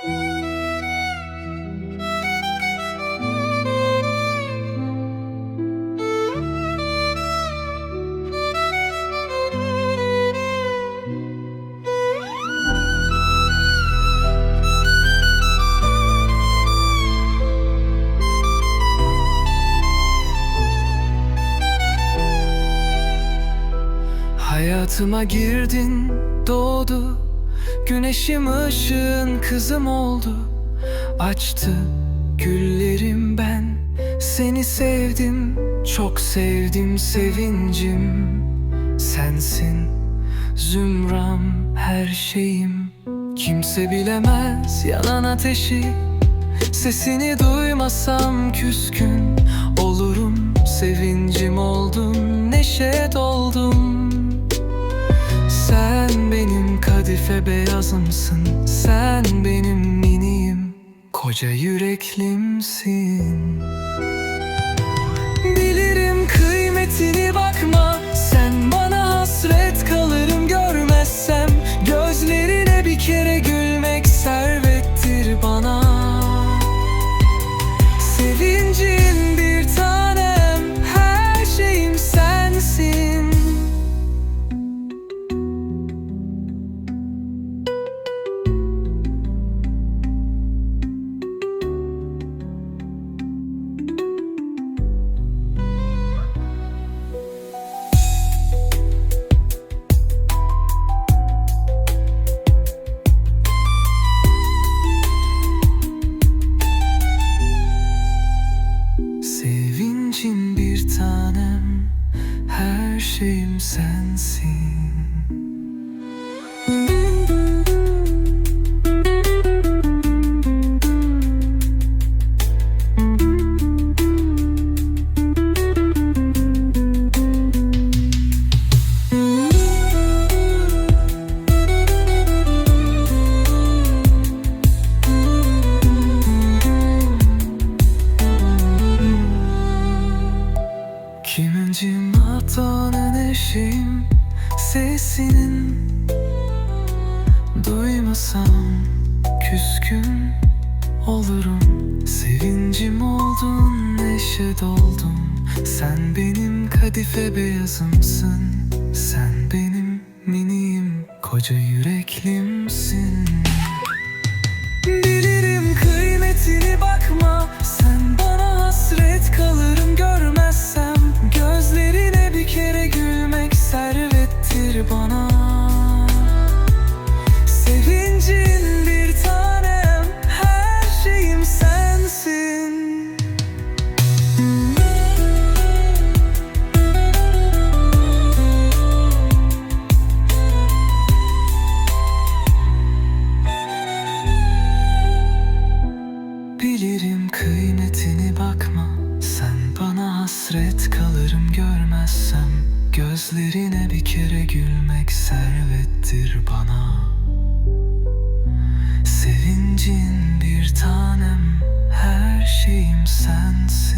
Hayatıma girdin, doğdu Güneşim ışığın kızım oldu. Açtı güllerim ben. Seni sevdim, çok sevdim sevincim. Sensin zümram her şeyim. Kimse bilemez yanan ateşi. Sesini duymasam küskün olurum. Sevincim oldum, neşe doldum beyazımsın. Sen benim miniyim, koca yüreklimsin şeyim sensin. Kimincim hatanın eşim Sesinin Duymasam küskün olurum. Sevincim oldun neşe doldum. Sen benim kadife beyazımsın. Sen benim miniyim koca yüreklimsin hasret kalırım görmezsem Gözlerine bir kere gülmek servettir bana. Sevincin bir tanem Her şeyim sensin